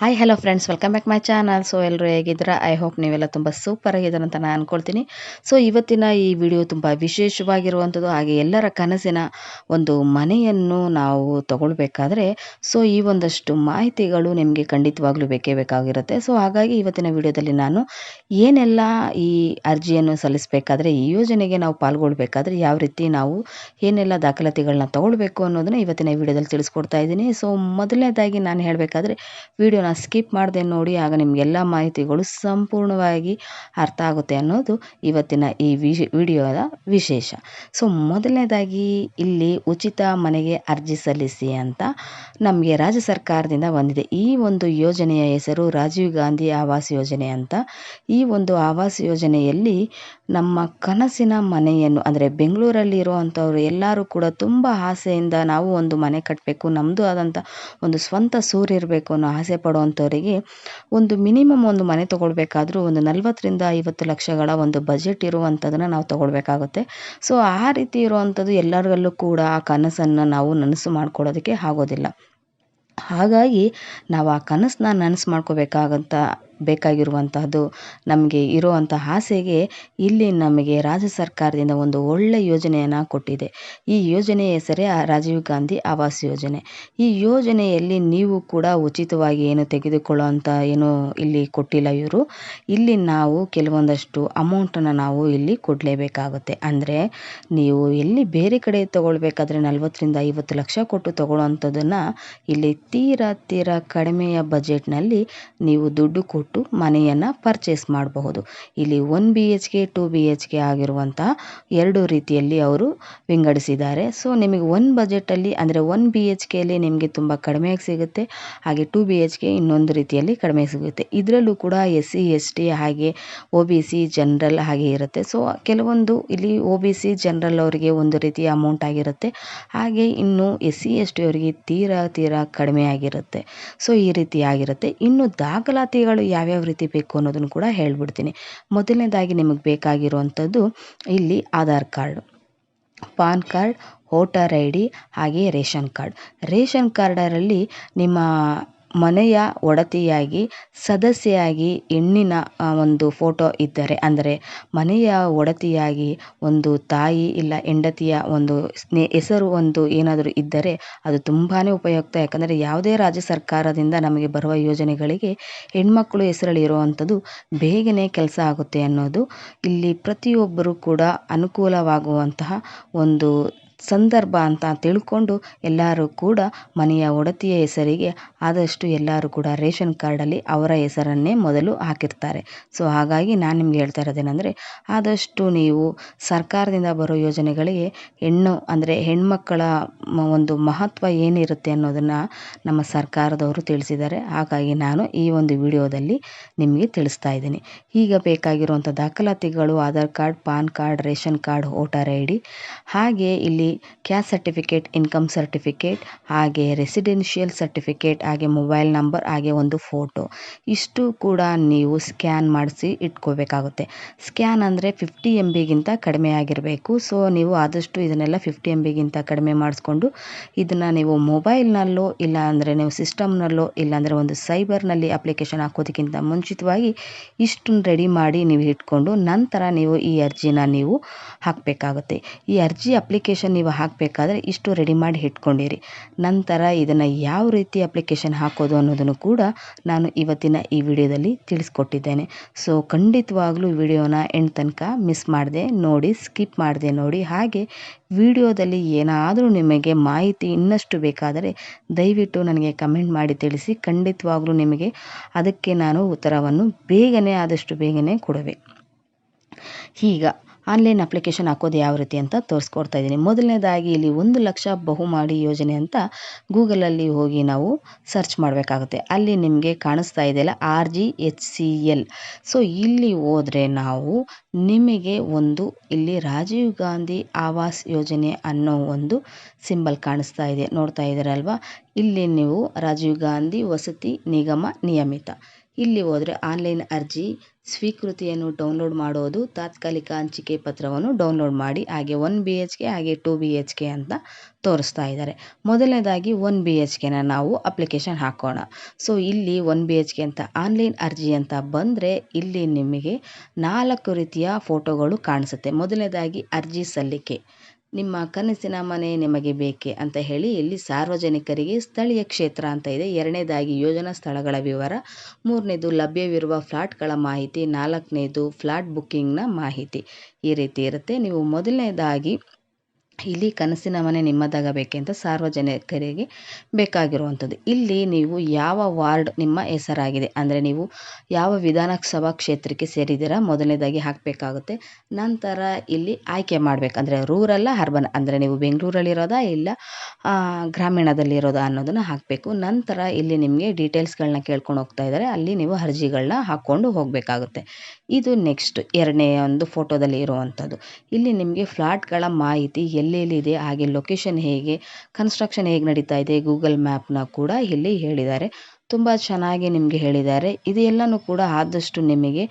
Hi hello friends welcome back my channel so ಎಲ್ಲರೂ ಹೇಗಿದ್ದೀರಾ? I hope ನೀವೆಲ್ಲ ತುಂಬ ಸೂಪರ್ ಆಗಿದ್ದಾರೆ ಅಂತ ನಾನು ಅನ್ಕೊಳ್ತೀನಿ. ಸೊ ಇವತ್ತಿನ ಈ ವಿಡಿಯೋ ತುಂಬ ವಿಶೇಷವಾಗಿರುವಂಥದ್ದು, ಹಾಗೆ ಎಲ್ಲರ ಕನಸಿನ ಒಂದು ಮನೆಯನ್ನು ನಾವು ತಗೊಳ್ಬೇಕಾದ್ರೆ ಸೊ ಈ ಒಂದಷ್ಟು ಮಾಹಿತಿಗಳು ನಿಮಗೆ ಖಂಡಿತವಾಗ್ಲೂ ಬೇಕೇ ಬೇಕಾಗಿರುತ್ತೆ. ಸೊ ಹಾಗಾಗಿ ಇವತ್ತಿನ ವಿಡಿಯೋದಲ್ಲಿ ನಾನು ಏನೆಲ್ಲ ಈ ಅರ್ಜಿಯನ್ನು ಸಲ್ಲಿಸಬೇಕಾದ್ರೆ, ಈ ಯೋಜನೆಗೆ ನಾವು ಪಾಲ್ಗೊಳ್ಬೇಕಾದ್ರೆ, ಯಾವ ರೀತಿ ನಾವು ಏನೆಲ್ಲ ದಾಖಲಾತಿಗಳನ್ನ ತಗೊಳ್ಬೇಕು ಅನ್ನೋದನ್ನ ಇವತ್ತಿನ ವಿಡಿಯೋದಲ್ಲಿ ತಿಳಿಸ್ಕೊಡ್ತಾ ಇದ್ದೀನಿ. ಸೊ ಮೊದಲನೇದಾಗಿ ನಾನು ಹೇಳಬೇಕಾದ್ರೆ ವಿಡಿಯೋನ ಸ್ಕಿಪ್ ಮಾಡದೆ ನೋಡಿ ಆಗ ನಿಮಗೆಲ್ಲ ಮಾಹಿತಿಗಳು ಸಂಪೂರ್ಣವಾಗಿ ಅರ್ಥ ಆಗುತ್ತೆ ಅನ್ನೋದು ಇವತ್ತಿನ ಈ ವಿಶ್, ವಿಡಿಯೋದ ವಿಶೇಷ. ಸೊ ಮೊದಲನೇದಾಗಿ ಇಲ್ಲಿ ಉಚಿತ ಮನೆಗೆ ಅರ್ಜಿ ಸಲ್ಲಿಸಿ ಅಂತ ನಮಗೆ ರಾಜ್ಯ ಸರ್ಕಾರದಿಂದ ಬಂದಿದೆ. ಈ ಒಂದು ಯೋಜನೆಯ ಹೆಸರು ರಾಜೀವ್ ಗಾಂಧಿ ಆವಾಸ್ ಯೋಜನೆ ಅಂತ. ಈ ಒಂದು ಆವಾಸ್ ಯೋಜನೆಯಲ್ಲಿ ನಮ್ಮ ಕನಸಿನ ಮನೆಯನ್ನು, ಅಂದರೆ ಬೆಂಗಳೂರಲ್ಲಿ ಇರುವಂಥವ್ರು ಎಲ್ಲರೂ ಕೂಡ ತುಂಬ ಆಸೆಯಿಂದ ನಾವು ಒಂದು ಮನೆ ಕಟ್ಟಬೇಕು ನಮ್ಮದು ಆದಂಥ ಒಂದು ಸ್ವಂತ ಸೂರಿರಬೇಕು ಅನ್ನೋ ಆಸೆ ಪಡುವಂಥವರಿಗೆ ಒಂದು ಮಿನಿಮಮ್ ಒಂದು ಮನೆ ತೊಗೊಳ್ಬೇಕಾದ್ರೂ ಒಂದು ನಲ್ವತ್ತರಿಂದ ಐವತ್ತು ಲಕ್ಷಗಳ ಒಂದು ಬಜೆಟ್ ಇರುವಂಥದ್ದನ್ನು ನಾವು ತೊಗೊಳ್ಬೇಕಾಗುತ್ತೆ. ಸೊ, ಆ ರೀತಿ ಇರುವಂಥದ್ದು ಎಲ್ಲರಲ್ಲೂ ಕೂಡ ಆ ಕನಸನ್ನು ನಾವು ನನಸು ಮಾಡ್ಕೊಳ್ಳೋದಕ್ಕೆ ಆಗೋದಿಲ್ಲ. ಹಾಗಾಗಿ ನಾವು ಆ ಕನಸನ್ನ ನನಸು ಮಾಡ್ಕೋಬೇಕಾಗಂತ ಬೇಕಾಗಿರುವಂತಹದ್ದು. ನಮಗೆ ಇರುವಂಥ ಆಸೆಗೆ ಇಲ್ಲಿ ನಮಗೆ ರಾಜ್ಯ ಸರ್ಕಾರದಿಂದ ಒಂದು ಒಳ್ಳೆ ಯೋಜನೆಯನ್ನು ಕೊಟ್ಟಿದೆ. ಈ ಯೋಜನೆಯ ಹೆಸರೇ ರಾಜೀವ್ ಗಾಂಧಿ ಆವಾಸ್ ಯೋಜನೆ. ಈ ಯೋಜನೆಯಲ್ಲಿ ನೀವು ಕೂಡ ಉಚಿತವಾಗಿ ಏನು ತೆಗೆದುಕೊಳ್ಳುವಂಥ ಏನು ಇಲ್ಲಿ ಕೊಟ್ಟಿಲ್ಲ ಇವರು. ಇಲ್ಲಿ ನಾವು ಕೆಲವೊಂದಷ್ಟು ಅಮೌಂಟನ್ನು ನಾವು ಇಲ್ಲಿ ಕೊಡಲೇಬೇಕಾಗುತ್ತೆ. ಅಂದರೆ ನೀವು ಎಲ್ಲಿ ಬೇರೆ ಕಡೆ ತಗೊಳ್ಬೇಕಾದ್ರೆ ನಲ್ವತ್ತರಿಂದ ಐವತ್ತು ಲಕ್ಷ ಕೊಟ್ಟು ತಗೊಳ್ಳೋವಂಥದ್ದನ್ನು ಇಲ್ಲಿ ತೀರಾ ತೀರಾ ಕಡಿಮೆಯ ಬಜೆಟ್ನಲ್ಲಿ ನೀವು ದುಡ್ಡು ಕೊಟ್ಟು ಮನೆಯನ್ನು ಪರ್ಚೇಸ್ ಮಾಡಬಹುದು. ಇಲ್ಲಿ one B H K two B H K ಆಗಿರುವಂತಹ ಎರಡು ರೀತಿಯಲ್ಲಿ ಅವರು ವಿಂಗಡಿಸಿದ್ದಾರೆ. ಸೊ ನಿಮಗೆ ಒನ್ ಬಜೆಟಲ್ಲಿ ಅಂದರೆ ಒನ್ ಬಿ ಎಚ್ ಕೆಯಲ್ಲಿ ನಿಮಗೆ ತುಂಬ ಕಡಿಮೆಯಾಗಿ ಸಿಗುತ್ತೆ. ಹಾಗೆ ಟು ಬಿ ಎಚ್ ಕೆ ಇನ್ನೊಂದು ರೀತಿಯಲ್ಲಿ ಕಡಿಮೆ ಸಿಗುತ್ತೆ. ಇದರಲ್ಲೂ ಕೂಡ ಎಸ್ ಸಿ ಎಸ್ ಟಿ ಹಾಗೆ ಒ ಬಿ ಸಿ ಜನರಲ್ ಹಾಗೆ ಇರುತ್ತೆ. ಸೊ ಕೆಲವೊಂದು ಇಲ್ಲಿ ಒ ಬಿ ಸಿ ಜನರಲ್ ಅವರಿಗೆ ಒಂದು ರೀತಿಯ ಅಮೌಂಟ್ ಆಗಿರುತ್ತೆ. ಹಾಗೆ ಇನ್ನು ಎಸ್ ಸಿ ಎಸ್ ಟಿ ಅವರಿಗೆ ತೀರಾ ತೀರಾ ಕಡಿಮೆ ಆಗಿರುತ್ತೆ ಸೊ ಈ ರೀತಿ ಆಗಿರುತ್ತೆ ಇನ್ನು ದಾಖಲಾತಿಗಳು ಯಾವ್ಯಾವ ರೀತಿ ಬೇಕು ಅನ್ನೋದನ್ನು ಕೂಡ ಹೇಳ್ಬಿಡ್ತೀನಿ. ಮೊದಲನೇದಾಗಿ ನಿಮಗೆ ಬೇಕಾಗಿರುವಂಥದ್ದು ಇಲ್ಲಿ Aadhaar card, PAN card, voter I D ಹಾಗೆ ರೇಷನ್ ಕಾರ್ಡ್. ರೇಷನ್ ಕಾರ್ಡರಲ್ಲಿ ನಿಮ್ಮ ಮನೆಯ ಒಡತಿಯಾಗಿ, ಸದಸ್ಯೆಯಾಗಿ ಹೆಣ್ಣಿನ ಒಂದು ಫೋಟೋ ಇದ್ದರೆ, ಅಂದರೆ ಮನೆಯ ಒಡತಿಯಾಗಿ ಒಂದು ತಾಯಿ ಇಲ್ಲ ಹೆಂಡತಿಯ ಒಂದು ಸ್ನೇ, ಹೆಸರು ಒಂದು ಏನಾದರೂ ಇದ್ದರೆ ಅದು ತುಂಬಾ ಉಪಯುಕ್ತ. ಯಾಕಂದರೆ ಯಾವುದೇ ರಾಜ್ಯ ಸರ್ಕಾರದಿಂದ ನಮಗೆ ಬರುವ ಯೋಜನೆಗಳಿಗೆ ಹೆಣ್ಮಕ್ಳು ಹೆಸರಲ್ಲಿ ಇರುವಂಥದ್ದು ಬೇಗನೆ ಕೆಲಸ ಆಗುತ್ತೆ ಅನ್ನೋದು ಇಲ್ಲಿ ಪ್ರತಿಯೊಬ್ಬರೂ ಕೂಡ ಅನುಕೂಲವಾಗುವಂತಹ ಒಂದು ಸಂದರ್ಭ ಅಂತ ತಿಳ್ಕೊಂಡು ಎಲ್ಲರೂ ಕೂಡ ಮನೆಯ ಒಡತಿಯ ಹೆಸರಿಗೆ ಆದಷ್ಟು ಎಲ್ಲರೂ ಕೂಡ ರೇಷನ್ ಕಾರ್ಡಲ್ಲಿ ಅವರ ಹೆಸರನ್ನೇ ಮೊದಲು ಹಾಕಿರ್ತಾರೆ. ಸೊ, ಹಾಗಾಗಿ ನಾನು ನಿಮ್ಗೆ ಹೇಳ್ತಾ ಇರೋದೇನೆಂದರೆ, ಆದಷ್ಟು ನೀವು ಸರ್ಕಾರದಿಂದ ಬರೋ ಯೋಜನೆಗಳಿಗೆ ಹೆಣ್ಣು ಅಂದರೆ ಹೆಣ್ಮಕ್ಕಳ ಒಂದು ಮಹತ್ವ ಏನಿರುತ್ತೆ ಅನ್ನೋದನ್ನು ನಮ್ಮ ಸರ್ಕಾರದವರು ತಿಳಿಸಿದ್ದಾರೆ. ಹಾಗಾಗಿ ನಾನು ಈ ಒಂದು ವಿಡಿಯೋದಲ್ಲಿ ನಿಮಗೆ ತಿಳಿಸ್ತಾ ಇದ್ದೀನಿ. ಈಗ ಬೇಕಾಗಿರುವಂಥ ದಾಖಲಾತಿಗಳು, Aadhaar card, PAN card, ration card, voter I D, ಹಾಗೆ ಇಲ್ಲಿ ಕ್ಯಾಸ್ಟ್ ಸರ್ಟಿಫಿಕೇಟ್ ಇನ್ಕಮ್ ಸರ್ಟಿಫಿಕೇಟ್ ಹಾಗೆ ರೆಸಿಡೆನ್ಷಿಯಲ್ ಸರ್ಟಿಫಿಕೇಟ್ ಹಾಗೆ ಮೊಬೈಲ್ ನಂಬರ್ ಹಾಗೆ ಒಂದು ಫೋಟೋ ಇಷ್ಟು ಕೂಡ ನೀವು ಸ್ಕ್ಯಾನ್ ಮಾಡಿಸಿ ಇಟ್ಕೋಬೇಕಾಗುತ್ತೆ. ಸ್ಕ್ಯಾನ್ ಅಂದರೆ ಫಿಫ್ಟಿ ಎಂ ಬಿಗಿಂತ ಕಡಿಮೆ ಆಗಿರಬೇಕು. ಸೊ ನೀವು ಆದಷ್ಟು ಇದನ್ನೆಲ್ಲ ಫಿಫ್ಟಿ ಎಂ ಬಿಗಿಂತ ಕಡಿಮೆ ಮಾಡಿಸ್ಕೊಂಡು ಇದನ್ನು ನೀವು ಮೊಬೈಲ್ನಲ್ಲೋ ಇಲ್ಲ ಅಂದರೆ ನೀವು ಸಿಸ್ಟಮ್ನಲ್ಲೋ ಇಲ್ಲಾಂದರೆ ಒಂದು ಸೈಬರ್ನಲ್ಲಿ ಅಪ್ಲಿಕೇಶನ್ ಹಾಕೋದಕ್ಕಿಂತ ಮುಂಚಿತವಾಗಿ ಇಷ್ಟನ್ನು ರೆಡಿ ಮಾಡಿ ನೀವು ಇಟ್ಕೊಂಡು ನಂತರ ನೀವು ಈ ಅರ್ಜಿನ ನೀವು ಹಾಕಬೇಕಾಗುತ್ತೆ. ಈ ಅರ್ಜಿ ಅಪ್ಲಿಕೇಶನ್ ನೀವು ಹಾಕಬೇಕಾದ್ರೆ ಇಷ್ಟು ರೆಡಿ ಮಾಡಿ ಇಟ್ಕೊಂಡಿರಿ. ನಂತರ ಇದನ್ನು ಯಾವ ರೀತಿ ಅಪ್ಲಿಕೇಶನ್ ಹಾಕೋದು ಅನ್ನೋದನ್ನು ಕೂಡ ನಾನು ಇವತ್ತಿನ ಈ ವಿಡಿಯೋದಲ್ಲಿ ತಿಳಿಸ್ಕೊಟ್ಟಿದ್ದೇನೆ. ಸೊ ಖಂಡಿತವಾಗ್ಲೂ ವಿಡಿಯೋನ ಎಂಡ್ ತನಕ ಮಿಸ್ ಮಾಡಿದೆ, ನೋಡಿ ಸ್ಕಿಪ್ ಮಾಡಿದೆ, ನೋಡಿ. ಹಾಗೆ ವಿಡಿಯೋದಲ್ಲಿ ಏನಾದರೂ ನಿಮಗೆ ಮಾಹಿತಿ ಇನ್ನಷ್ಟು ಬೇಕಾದರೆ ದಯವಿಟ್ಟು ನನಗೆ ಕಮೆಂಟ್ ಮಾಡಿ ತಿಳಿಸಿ. ಖಂಡಿತವಾಗ್ಲೂ ನಿಮಗೆ ಅದಕ್ಕೆ ನಾನು ಉತ್ತರವನ್ನು ಬೇಗನೆ, ಆದಷ್ಟು ಬೇಗನೆ ಕೊಡುವೆ. ಈಗ ಆನ್ಲೈನ್ ಅಪ್ಲಿಕೇಶನ್ ಹಾಕೋದು ಯಾವ ರೀತಿ ಅಂತ ತೋರಿಸ್ಕೊಡ್ತಾ ಇದ್ದೀನಿ. ಮೊದಲನೇದಾಗಿ ಇಲ್ಲಿ ಒಂದು ಲಕ್ಷ ಬಹುಮಾಡಿ ಯೋಜನೆ ಅಂತ ಗೂಗಲಲ್ಲಿ ಹೋಗಿ ನಾವು ಸರ್ಚ್ ಮಾಡಬೇಕಾಗುತ್ತೆ. ಅಲ್ಲಿ ನಿಮಗೆ ಕಾಣಿಸ್ತಾ ಇದೆಯಲ್ಲ R G H C L. So, ಇಲ್ಲಿ ಹೋದರೆ ನಾವು ನಿಮಗೆ ಒಂದು ಇಲ್ಲಿ ರಾಜೀವ್ ಗಾಂಧಿ ಆವಾಸ್ ಯೋಜನೆ ಅನ್ನೋ ಒಂದು ಸಿಂಬಲ್ ಕಾಣಿಸ್ತಾ ಇದೆ. ನೋಡ್ತಾ ಇದ್ದೀರಲ್ವಾ? ಇಲ್ಲಿ ನೀವು ರಾಜೀವ್ ಗಾಂಧಿ ವಸತಿ ನಿಗಮ ನಿಯಮಿತ. ಇಲ್ಲಿ ಹೋದರೆ ಆನ್ಲೈನ್ ಅರ್ಜಿ ಸ್ವೀಕೃತಿಯನ್ನು ಡೌನ್ಲೋಡ್ ಮಾಡೋದು, ತಾತ್ಕಾಲಿಕ ಹಂಚಿಕೆ ಪತ್ರವನ್ನು ಡೌನ್ಲೋಡ್ ಮಾಡಿ, ಹಾಗೆ ಒನ್ ಬಿ ಎಚ್ ಕೆ, ಹಾಗೆ ಟು ಬಿ ಎಚ್ ಕೆ ಅಂತ ತೋರಿಸ್ತಾ ಇದ್ದಾರೆ. ಮೊದಲನೇದಾಗಿ ಒನ್ ಬಿ ಎಚ್ ಕೆನ ನಾವು ಅಪ್ಲಿಕೇಶನ್ ಹಾಕೋಣ. ಸೊ, ಇಲ್ಲಿ ಒನ್ ಬಿ ಎಚ್ ಕೆ ಅಂತ, ಆನ್ಲೈನ್ ಅರ್ಜಿ ಅಂತ ಬಂದರೆ ಇಲ್ಲಿ ನಿಮಗೆ ನಾಲ್ಕು ರೀತಿಯ ಫೋಟೋಗಳು ಕಾಣಿಸುತ್ತೆ. ಮೊದಲನೇದಾಗಿ ಅರ್ಜಿ ಸಲ್ಲಿಕೆ. ನಿಮ್ಮ ಕನಸಿನ ಮನೆ ನಿಮಗೆ ಬೇಕೆ ಅಂತ ಹೇಳಿ ಇಲ್ಲಿ ಸಾರ್ವಜನಿಕರಿಗೆ ಸ್ಥಳೀಯ ಕ್ಷೇತ್ರ ಅಂತ ಇದೆ. ಎರಡನೇದಾಗಿ ಯೋಜನಾ ಸ್ಥಳಗಳ ವಿವರ, ಮೂರನೇದು ಲಭ್ಯವಿರುವ ಫ್ಲಾಟ್ಗಳ ಮಾಹಿತಿ, ನಾಲ್ಕನೇದು ಫ್ಲಾಟ್ ಬುಕ್ಕಿಂಗ್ನ ಮಾಹಿತಿ ಈ ರೀತಿ ಇರುತ್ತೆ. ನೀವು ಮೊದಲನೇದಾಗಿ ಇಲ್ಲಿ ಕನಸಿನ ಮನೆ ನಿಮ್ಮದಾಗಬೇಕೆ ಅಂತ ಸಾರ್ವಜನಿಕರಿಗೆ ಬೇಕಾಗಿರುವಂಥದ್ದು. ಇಲ್ಲಿ ನೀವು ಯಾವ ವಾರ್ಡ್ ನಿಮ್ಮ ಹೆಸರಾಗಿದೆ, ಅಂದರೆ ನೀವು ಯಾವ ವಿಧಾನಸಭಾ ಕ್ಷೇತ್ರಕ್ಕೆ ಸೇರಿದ್ದೀರಾ, ಮೊದಲನೇದಾಗಿ ಹಾಕಬೇಕಾಗುತ್ತೆ. ನಂತರ ಇಲ್ಲಿ ಆಯ್ಕೆ ಮಾಡಬೇಕಂದ್ರೆ ರೂರಲ್ಲ ಅರ್ಬನ್ ಅಂದರೆ ನೀವು ಬೆಂಗಳೂರಲ್ಲಿರೋದಾ ಇಲ್ಲ ಗ್ರಾಮೀಣದಲ್ಲಿರೋದಾ ಅನ್ನೋದನ್ನು ಹಾಕಬೇಕು. ನಂತರ ಇಲ್ಲಿ ನಿಮಗೆ ಡೀಟೇಲ್ಸ್ಗಳನ್ನ ಕೇಳ್ಕೊಂಡು ಹೋಗ್ತಾ ಇದ್ದಾರೆ, ಅಲ್ಲಿ ನೀವು ಅರ್ಜಿಗಳನ್ನ ಹಾಕ್ಕೊಂಡು ಹೋಗಬೇಕಾಗುತ್ತೆ. ಇದು ನೆಕ್ಸ್ಟ್ ಎರಡನೇ ಒಂದು ಫೋಟೋದಲ್ಲಿ ಇರುವಂಥದ್ದು. ಇಲ್ಲಿ ನಿಮಗೆ ಫ್ಲಾಟ್ಗಳ ಮಾಹಿತಿ ಎಲ್ಲೆಲ್ಲಿದೆ, ಹಾಗೆ ಲೊಕೇಶನ್ ಹೇಗೆ ಕನ್ಸ್ಟ್ರಕ್ಷನ್ ಹೇಗೆ ನಡೀತಾ ಇದೆ ಗೂಗಲ್ ಮ್ಯಾಪ್ನ ಕೂಡ ಇಲ್ಲಿ ಹೇಳಿದ್ದಾರೆ. ತುಂಬ ಚೆನ್ನಾಗಿ ನಿಮಗೆ ಹೇಳಿದ್ದಾರೆ. ಇದು ಎಲ್ಲನೂ ಕೂಡ ಆದಷ್ಟು ನಿಮಗೆ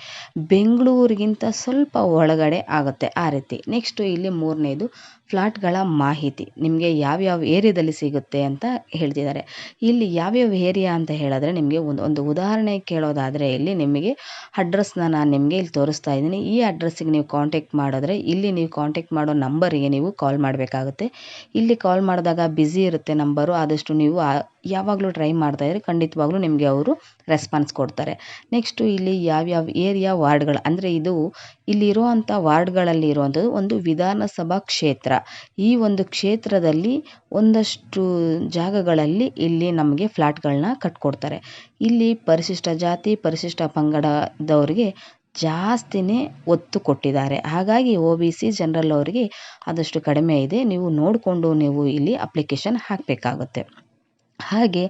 ಬೆಂಗಳೂರಿಗಿಂತ ಸ್ವಲ್ಪ ಒಳಗಡೆ ಆಗುತ್ತೆ ಆ ರೀತಿ. ನೆಕ್ಸ್ಟು ಇಲ್ಲಿ ಮೂರನೇದು ಫ್ಲಾಟ್ಗಳ ಮಾಹಿತಿ ನಿಮಗೆ ಯಾವ್ಯಾವ ಏರಿಯಾದಲ್ಲಿ ಸಿಗುತ್ತೆ ಅಂತ ಹೇಳ್ತಿದ್ದಾರೆ. ಇಲ್ಲಿ ಯಾವ್ಯಾವ ಏರಿಯಾ ಅಂತ ಹೇಳಿದ್ರೆ ನಿಮಗೆ ಒಂದು ಒಂದು ಉದಾಹರಣೆ ಕೇಳೋದಾದರೆ ಇಲ್ಲಿ ನಿಮಗೆ ಅಡ್ರೆಸ್ನ ನಾನು ನಿಮಗೆ ಇಲ್ಲಿ ತೋರಿಸ್ತಾ ಇದ್ದೀನಿ. ಈ ಅಡ್ರೆಸ್ಸಿಗೆ ನೀವು ಕಾಂಟ್ಯಾಕ್ಟ್ ಮಾಡಿದ್ರೆ ಇಲ್ಲಿ ನೀವು ಕಾಂಟ್ಯಾಕ್ಟ್ ಮಾಡೋ ನಂಬರಿಗೆ ನೀವು ಕಾಲ್ ಮಾಡಬೇಕಾಗುತ್ತೆ. ಇಲ್ಲಿ ಕಾಲ್ ಮಾಡಿದಾಗ ಬ್ಯುಸಿ ಇರುತ್ತೆ ನಂಬರು ಆದಷ್ಟು ನೀವು ಯಾವಾಗಲೂ ಟ್ರೈ ಮಾಡ್ತಾಯಿದ್ರೆ ಖಂಡಿತವಾಗ್ಲೂ ನಿಮಗೆ ಅವರು ರೆಸ್ಪಾನ್ಸ್ ಕೊಡ್ತಾರೆ. ನೆಕ್ಸ್ಟು ಇಲ್ಲಿ ಯಾವ್ಯಾವ ಏರಿಯಾ ವಾರ್ಡ್ಗಳು, ಅಂದರೆ ಇದು ಇಲ್ಲಿರುವಂಥ ವಾರ್ಡ್ಗಳಲ್ಲಿ ಇರುವಂಥದ್ದು ಒಂದು ವಿಧಾನಸಭಾ ಕ್ಷೇತ್ರ. ಈ ಒಂದು ಕ್ಷೇತ್ರದಲ್ಲಿ ಒಂದಷ್ಟು ಜಾಗಗಳಲ್ಲಿ ಇಲ್ಲಿ ನಮಗೆ ಫ್ಲ್ಯಾಟ್ಗಳನ್ನ ಕಟ್ಟಿಕೊಡ್ತಾರೆ ಇಲ್ಲಿ ಪರಿಶಿಷ್ಟ ಜಾತಿ, ಪರಿಶಿಷ್ಟ ಪಂಗಡದವರಿಗೆ ಜಾಸ್ತಿನೇ ಒತ್ತು ಕೊಟ್ಟಿದ್ದಾರೆ. ಹಾಗಾಗಿ ಒ ಬಿ ಸಿ ಜನರಲ್ ಅವರಿಗೆ ಆದಷ್ಟು ಕಡಿಮೆ ಇದೆ. ನೀವು ನೋಡಿಕೊಂಡು ನೀವು ಇಲ್ಲಿ ಅಪ್ಲಿಕೇಶನ್ ಹಾಕಬೇಕಾಗುತ್ತೆ. ಹಾಗೆ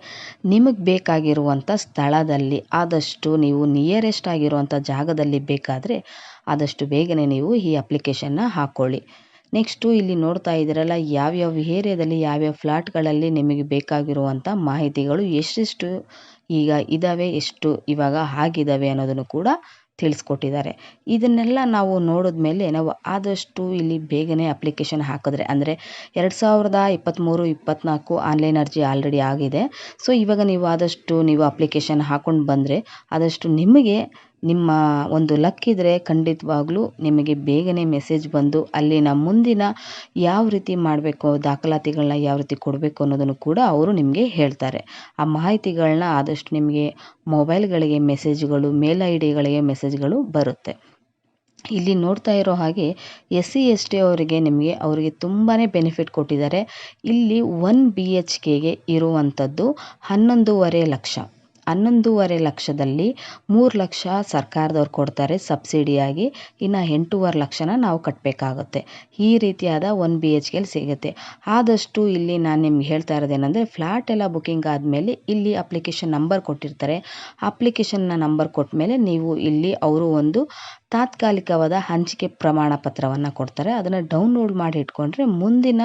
ನಿಮಗೆ ಬೇಕಾಗಿರುವಂಥ ಸ್ಥಳದಲ್ಲಿ ಆದಷ್ಟು ನೀವು ನಿಯರೆಸ್ಟ್ ಆಗಿರುವಂಥ ಜಾಗದಲ್ಲಿ ಬೇಕಾದರೆ ಆದಷ್ಟು ಬೇಗನೆ ನೀವು ಈ ಅಪ್ಲಿಕೇಶನ್ನ ಹಾಕ್ಕೊಳ್ಳಿ ನೆಕ್ಸ್ಟು ಇಲ್ಲಿ ನೋಡ್ತಾ ಇದ್ದೀರಲ್ಲ, ಯಾವ್ಯಾವ ಏರಿಯಾದಲ್ಲಿ ಯಾವ್ಯಾವ ಫ್ಲ್ಯಾಟ್ಗಳಲ್ಲಿ ನಿಮಗೆ ಬೇಕಾಗಿರುವಂಥ ಮಾಹಿತಿಗಳು ಎಷ್ಟೆಷ್ಟು ಈಗ ಇದ್ದಾವೆ ಎಷ್ಟು ಇವಾಗ ಆಗಿದ್ದಾವೆ ಅನ್ನೋದನ್ನು ಕೂಡ ತಿಳಿಸ್ಕೊಟ್ಟಿದ್ದಾರೆ. ಇದನ್ನೆಲ್ಲ ನಾವು ನೋಡಿದ ಮೇಲೆ ನಾವು ಆದಷ್ಟು ಇಲ್ಲಿ ಬೇಗನೆ ಅಪ್ಲಿಕೇಶನ್ ಹಾಕಿದ್ರೆ, ಅಂದರೆ ಎರಡು ಸಾವಿರದ ಇಪ್ಪತ್ತ್ಮೂರು, ಇಪ್ಪತ್ತ್ನಾಲ್ಕು ಆನ್ಲೈನ್ ಅರ್ಜಿ ಆಲ್ರೆಡಿ ಆಗಿದೆ. ಸೊ, ಇವಾಗ ನೀವು ಆದಷ್ಟು ನೀವು ಅಪ್ಲಿಕೇಶನ್ ಹಾಕ್ಕೊಂಡು ಬಂದರೆ ಆದಷ್ಟು ನಿಮಗೆ ನಿಮ್ಮ ಒಂದು ಲಕ್ ಇದ್ದರೆ ಖಂಡಿತವಾಗ್ಲೂ ನಿಮಗೆ ಬೇಗನೆ ಮೆಸೇಜ್ ಬಂದು ಅಲ್ಲಿನ ಮುಂದಿನ ಯಾವ ರೀತಿ ಮಾಡಬೇಕು ದಾಖಲಾತಿಗಳನ್ನ ಯಾವ ರೀತಿ ಕೊಡಬೇಕು ಅನ್ನೋದನ್ನು ಕೂಡ ಅವರು ನಿಮಗೆ ಹೇಳ್ತಾರೆ. ಆ ಮಾಹಿತಿಗಳನ್ನ ಆದಷ್ಟು ನಿಮಗೆ ಮೊಬೈಲ್ಗಳಿಗೆ ಮೆಸೇಜ್ಗಳು ಮೇಲ್ ಐ ಡಿಗಳಿಗೆ ಮೆಸೇಜ್ಗಳು ಬರುತ್ತೆ. ಇಲ್ಲಿ ನೋಡ್ತಾ ಇರೋ ಹಾಗೆ ಎಸ್ ಸಿ ಎಸ್ ಟಿ ಅವರಿಗೆ ನಿಮಗೆ ಅವರಿಗೆ ತುಂಬಾ ಬೆನಿಫಿಟ್ ಕೊಟ್ಟಿದ್ದಾರೆ. ಇಲ್ಲಿ ಒನ್ ಬಿ ಎಚ್ ಕೆಗೆ ಇರುವಂಥದ್ದು ಹನ್ನೊಂದೂವರೆ ಲಕ್ಷ. ಹನ್ನೊಂದೂವರೆ ಲಕ್ಷದಲ್ಲಿ ಮೂರು ಲಕ್ಷ ಸರ್ಕಾರದವ್ರು ಕೊಡ್ತಾರೆ ಸಬ್ಸಿಡಿಯಾಗಿ. ಇನ್ನು ಎಂಟೂವರೆ ಲಕ್ಷನ ನಾವು ಕಟ್ಟಬೇಕಾಗುತ್ತೆ ಈ ರೀತಿಯಾದ ಒನ್ ಬಿ ಎಚ್ ಕೆಲಿ ಸಿಗುತ್ತೆ. ಆದಷ್ಟು ಇಲ್ಲಿ ನಾನು ನಿಮ್ಗೆ ಹೇಳ್ತಾ ಇರೋದೇನೆಂದರೆ ಫ್ಲ್ಯಾಟ್ ಎಲ್ಲ ಬುಕ್ಕಿಂಗ್ ಆದಮೇಲೆ ಇಲ್ಲಿ ಅಪ್ಲಿಕೇಶನ್ ನಂಬರ್ ಕೊಟ್ಟಿರ್ತಾರೆ. ಅಪ್ಲಿಕೇಶನ್ನ ನಂಬರ್ ಕೊಟ್ಟ ಮೇಲೆ ನೀವು ಇಲ್ಲಿ ಅವರು ಒಂದು ತಾತ್ಕಾಲಿಕವಾದ ಹಂಚಿಕೆ ಪ್ರಮಾಣ ಪತ್ರವನ್ನು ಕೊಡ್ತಾರೆ. ಅದನ್ನು ಡೌನ್ಲೋಡ್ ಮಾಡಿ ಇಟ್ಕೊಂಡ್ರೆ ಮುಂದಿನ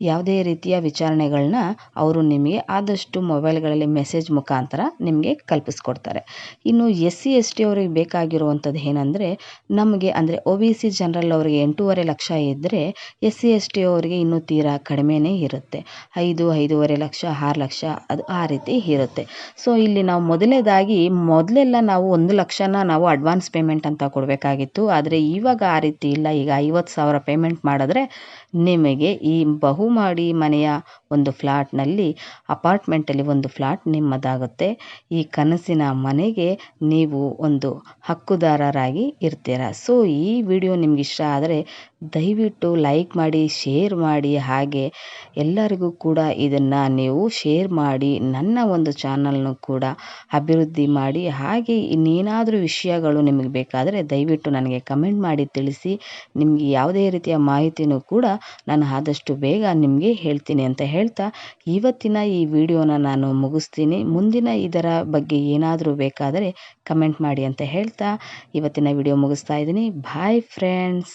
ಯಾವುದೇ ರೀತಿಯ ವಿಚಾರಣೆಗಳನ್ನ ಅವರು ನಿಮಗೆ ಆದಷ್ಟು ಮೊಬೈಲ್ಗಳಲ್ಲಿ ಮೆಸೇಜ್ ಮುಖಾಂತರ ನಿಮಗೆ ಕಲ್ಪಿಸ್ಕೊಡ್ತಾರೆ. ಇನ್ನು ಎಸ್ ಸಿ ಎಸ್ ಟಿ ಅವ್ರಿಗೆ ಬೇಕಾಗಿರುವಂಥದ್ದು ಏನಂದರೆ, ನಮಗೆ ಅಂದರೆ ಒ ಬಿ ಸಿ ಜನರಲ್ ಅವರಿಗೆ ಎಂಟೂವರೆ ಲಕ್ಷ ಇದ್ದರೆ ಎಸ್ ಸಿ ಎಸ್ ಟಿ ಅವರಿಗೆ ಇನ್ನೂ ತೀರಾ ಕಡಿಮೆನೇ ಇರುತ್ತೆ. ಐದು, ಐದೂವರೆ ಲಕ್ಷ, ಆರು ಲಕ್ಷ ಅದು ಆ ರೀತಿ ಇರುತ್ತೆ. ಸೊ ಇಲ್ಲಿ ನಾವು ಮೊದಲನೇದಾಗಿ ಮೊದಲೆಲ್ಲ ನಾವು ಒಂದು ಲಕ್ಷನ ನಾವು ಅಡ್ವಾನ್ಸ್ ಪೇಮೆಂಟ್ ಅಂತ ಕೊಡಬೇಕಾಗಿತ್ತು. ಆದರೆ ಇವಾಗ ಆ ರೀತಿ ಇಲ್ಲ. ಈಗ ಐವತ್ತು ಸಾವಿರ ಪೇಮೆಂಟ್ ಮಾಡಿದ್ರೆ ನಿಮಗೆ ಈ ಬಹುಮಾಡಿ ಮನೆಯ ಒಂದು ಫ್ಲ್ಯಾಟ್ನಲ್ಲಿ ಅಪಾರ್ಟ್ಮೆಂಟಲ್ಲಿ ಒಂದು ಫ್ಲ್ಯಾಟ್ ನಿಮ್ಮದಾಗುತ್ತೆ. ಈ ಕನಸಿನ ಮನೆಗೆ ನೀವು ಒಂದು ಹಕ್ಕುದಾರರಾಗಿ ಇರ್ತೀರಾ. ಸೊ ಈ ವಿಡಿಯೋ ನಿಮ್ಗೆ ಇಷ್ಟ ಆದರೆ ದಯವಿಟ್ಟು ಲೈಕ್ ಮಾಡಿ ಶೇರ್ ಮಾಡಿ. ಹಾಗೆ ಎಲ್ಲರಿಗೂ ಕೂಡ ಇದನ್ನು ನೀವು ಶೇರ್ ಮಾಡಿ, ನನ್ನ ಒಂದು ಚಾನಲ್ನು ಕೂಡ ಅಭಿವೃದ್ಧಿ ಮಾಡಿ. ಹಾಗೆ ಇನ್ನೇನಾದರೂ ವಿಷಯಗಳು ನಿಮಗೆ ಬೇಕಾದರೆ ದಯವಿಟ್ಟು ನನಗೆ ಕಮೆಂಟ್ ಮಾಡಿ ತಿಳಿಸಿ. ನಿಮಗೆ ಯಾವುದೇ ರೀತಿಯ ಮಾಹಿತಿನೂ ಕೂಡ ನಾನು ಆದಷ್ಟು ಬೇಗ ನಿಮಗೆ ಹೇಳ್ತೀನಿ ಅಂತ ಹೇಳ್ತಾ ಇವತ್ತಿನ ಈ ವಿಡಿಯೋನ ನಾನು ಮುಗಿಸ್ತೀನಿ. ಮುಂದಿನ ಇದರ ಬಗ್ಗೆ ಏನಾದರೂ ಬೇಕಾದರೆ ಕಮೆಂಟ್ ಮಾಡಿ ಅಂತ ಹೇಳ್ತಾ ಇವತ್ತಿನ ವಿಡಿಯೋ ಮುಗಿಸ್ತಾ ಇದ್ದೀನಿ. Bye friends